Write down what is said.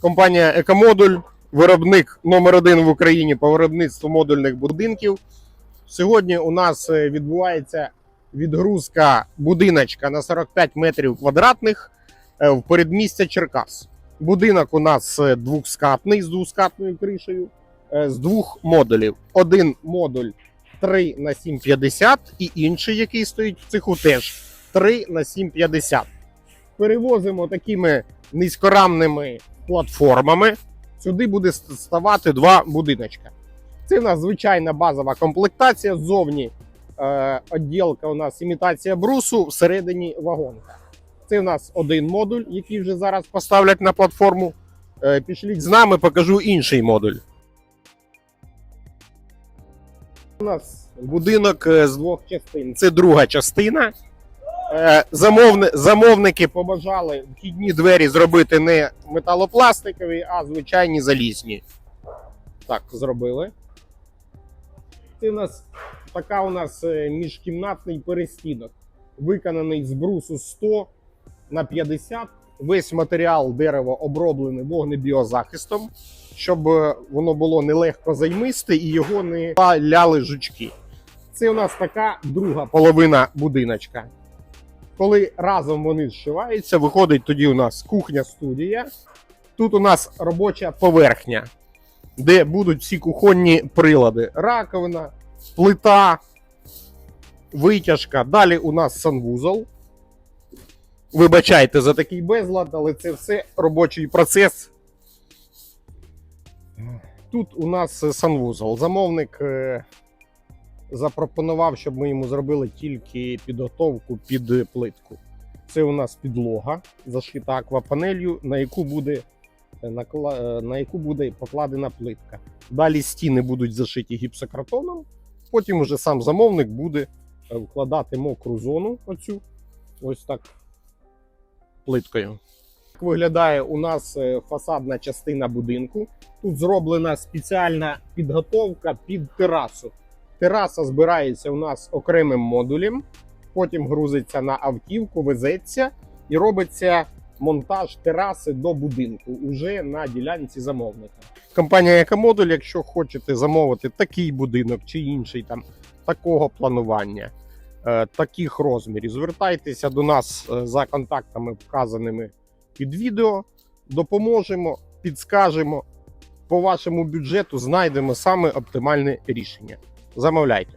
Компанія Екомодуль, виробник номер один в Україні по виробництву модульних будинків. Сьогодні у нас е, відбувається відгрузка будиночка на 45 метрів квадратних е, в передмістя Черкас. Будинок у нас е, двохскатний з двоскатною кришею з двох модулів. Один модуль 3 на 7,50 і інший, який стоїть в цеху, теж 3 на 7,50. Перевозимо такими низькорамними платформами. Сюди буде ставати два будиночка. Це в нас звичайна базова комплектація. Ззовні е, у нас імітація брусу, всередині вагонка. Це в нас один модуль, який вже зараз поставлять на платформу. Е, пішліть з нами, покажу інший модуль. У нас будинок е, з двох частин. Це друга частина. Е, Замовни, замовники побажали вхідні двері зробити не металопластикові, а звичайні залізні. Так, зробили. Це у нас така у нас е, міжкімнатний перестінок, виконаний з брусу 100 на 50. Весь матеріал дерева оброблений вогнебіозахистом, щоб е, воно було нелегко займисте і його не ляли жучки. Це у нас така друга половина будиночка. Коли разом вони зшиваються, виходить тоді у нас кухня-студія. Тут у нас робоча поверхня, де будуть всі кухонні прилади: раковина, плита, витяжка. Далі у нас санвузол. Вибачайте за такий безлад, але це все робочий процес. Тут у нас санвузол. Замовник е, запропонував, щоб ми йому зробили тільки підготовку під плитку. Це у нас підлога, зашита аквапанелью, на яку буде, е, е, на яку буде покладена плитка. Далі стіни будуть зашиті гіпсокартоном. Потім уже сам замовник буде е, вкладати мокру зону оцю ось так плиткою. Так виглядає у нас фасадна частина будинку. Тут зроблена спеціальна підготовка під терасу. Тераса збирається у нас окремим модулем, потім грузиться на автівку, везеться і робиться монтаж тераси до будинку уже на ділянці замовника. Компанія Екомодуль, якщо хочете замовити такий будинок чи інший там такого планування, е, таких розмірів, звертайтеся до нас е, за контактами, вказаними під відео. Допоможемо, підскажемо по вашому бюджету, знайдемо саме оптимальне рішення. Замовляйте.